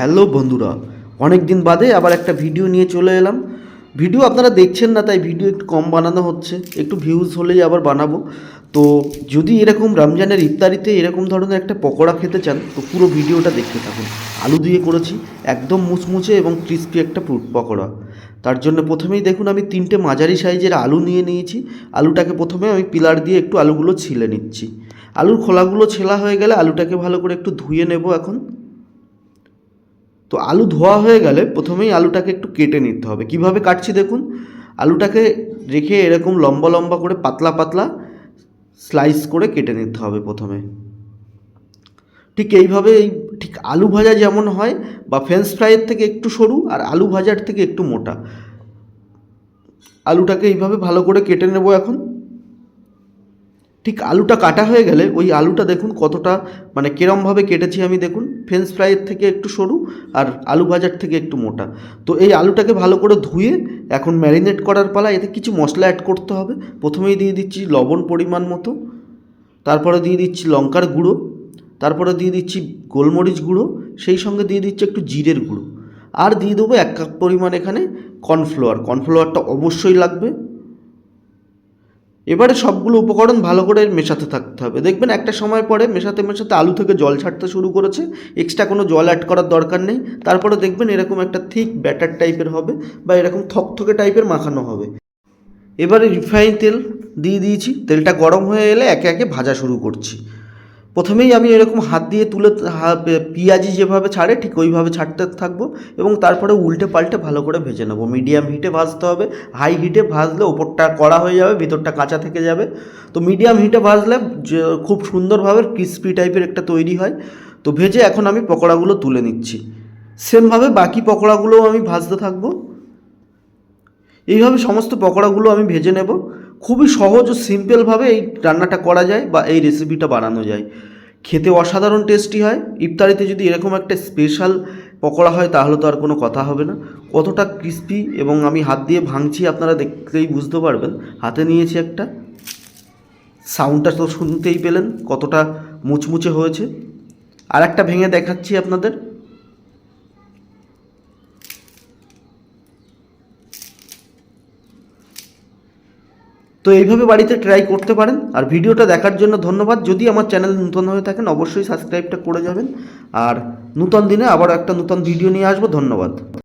Hello বন্ধুরা অনেক দিন বাদে আবার একটা ভিডিও নিয়ে চলে এলাম। ভিডিও আপনারা দেখছেন না, তাই ভিডিও একটু কম বানানো হচ্ছে। একটু ভিউজ হলেই আবার বানাবো। তো যদি এরকম রমজানের ইফতারিতে এরকম ধরনের একটা পকোড়া খেতে চান, তো পুরো ভিডিওটা দেখতে থাকুন। আলু দিয়ে করেছি, একদম মুচমুচে এবং ক্রিস্পি একটা পকোড়া। তার জন্য প্রথমেই দেখুন, আমি তিনটে মাঝারি সাইজের আলু নিয়ে নিয়েছি। আলুটাকে প্রথমে আমি পিলার দিয়ে একটু আলুগুলো ছিলে নিচ্ছি। আলুর খোলাগুলো ছেলা হয়ে গেলে আলুটাকে ভালো করে একটু ধুয়ে নেব এখন। তো আলু ধোয়া হয়ে গেলে প্রথমেই আলুটাকে একটু কেটে নিতে হবে। কীভাবে কাটছি দেখুন? আলুটাকে রেখে এরকম লম্বা লম্বা করে পাতলা পাতলা স্লাইস করে কেটে নিতে হবে প্রথমে। ঠিক এইভাবে এই ঠিক আলু ভাজা যেমন হয় বা ফ্রেঞ্চ ফ্রাইয়ের থেকে একটু সরু আর আলু ভাজার থেকে একটু মোটা। আলুটাকে এইভাবে ভালো করে কেটে নেব এখন। ঠিক আলুটা কাটা হয়ে গেলে ওই আলুটা দেখুন কতটা মানে কিরমভাবে কেটেছি আমি দেখুন ফ্রেঞ্চ ফ্রাইয়ের থেকে একটু সরু আর আলু ভাজার থেকে একটু মোটা। তো এই আলুটাকে ভালো করে ধুয়ে এখন ম্যারিনেট করার পালা, এতে কিছু মশলা অ্যাড করতে হবে। প্রথমেই দিয়ে দিচ্ছি লবণ পরিমাণ মতো, তারপরে দিয়ে দিচ্ছি লঙ্কার গুঁড়ো, তারপরে দিয়ে দিচ্ছি গোলমরিচ গুঁড়ো, সেই সঙ্গে দিয়ে দিচ্ছি একটু জিরের গুঁড়ো। আর দিয়ে দেবো এক কাপ পরিমাণ এখানে কর্নফ্লাওয়ার কর্নফ্লাওয়ারটা অবশ্যই লাগবে। এবারে সবগুলো উপকরণ ভালো করে মেশাতে থাকতে হবে। দেখবেন একটা সময় পরে মেশাতে মেশাতে আলু থেকে জল ছাড়তে শুরু করেছে এক্সট্রা কোনো জল অ্যাড করার দরকার নেই। তারপরে দেখবেন এরকম একটা থিক ব্যাটার টাইপের হবে বা এরকম থকথকে টাইপের মাখানো হবে। এবারে রিফাইন তেল দিয়ে দিয়েছি। তেলটা গরম হয়ে এলে একে একে ভাজা শুরু করছি। প্রথমেই আমি এরকম হাত দিয়ে তুলে পেঁয়াজি যেভাবে ছাড়ে ঠিক ওইভাবে ছাড়তে থাকব এবং তারপরে উল্টে পাল্টে ভালো করে ভেজে নেব। মিডিয়াম হিটে ভাজতে হবে, হাই হিটে ভাজলে ওপরটা কড়া হয়ে যাবে, ভিতরটা কাঁচা থেকে যাবে। তো মিডিয়াম হিটে ভাজলে খুব সুন্দরভাবে ক্রিস্পি টাইপের একটা তৈরি হয়। তো ভেজে এখন আমি পকোড়াগুলো তুলে নিচ্ছি। সেমভাবে বাকি পকোড়াগুলোও আমি ভাজতে থাকব। এইভাবে সমস্ত পকোড়াগুলো আমি ভেজে নেব। খুবই সহজ ও সিম্পলভাবে এই রান্নাটা করা যায় বা এই রেসিপিটা বানানো যায়। খেতে অসাধারণ টেস্টি হয়। ইফতারিতে যদি এরকম একটা স্পেশাল পকোড়া হয় তাহলে তো আর কোনো কথা হবে না। কতটা ক্রিস্পি এবং আমি হাত দিয়ে ভাঙছি আপনারা দেখলেই বুঝতে পারবেন। হাতে নিয়েছি একটা। সাউন্ডটা তো শুনতেই পেলেন কতটা মুচমুচে হয়েছে। আর একটা ভেঙে দেখাচ্ছি আপনাদের। তো এইভাবে বাড়িতে ট্রাই করতে পারেন। আর ভিডিওটা দেখার জন্য ধন্যবাদ। যদি আমার চ্যানেল নতুন হয়ে থাকেন, অবশ্যই সাবস্ক্রাইবটা করে যাবেন। আর নূতন দিনে আবার একটা নূতন ভিডিও নিয়ে আসব। ধন্যবাদ।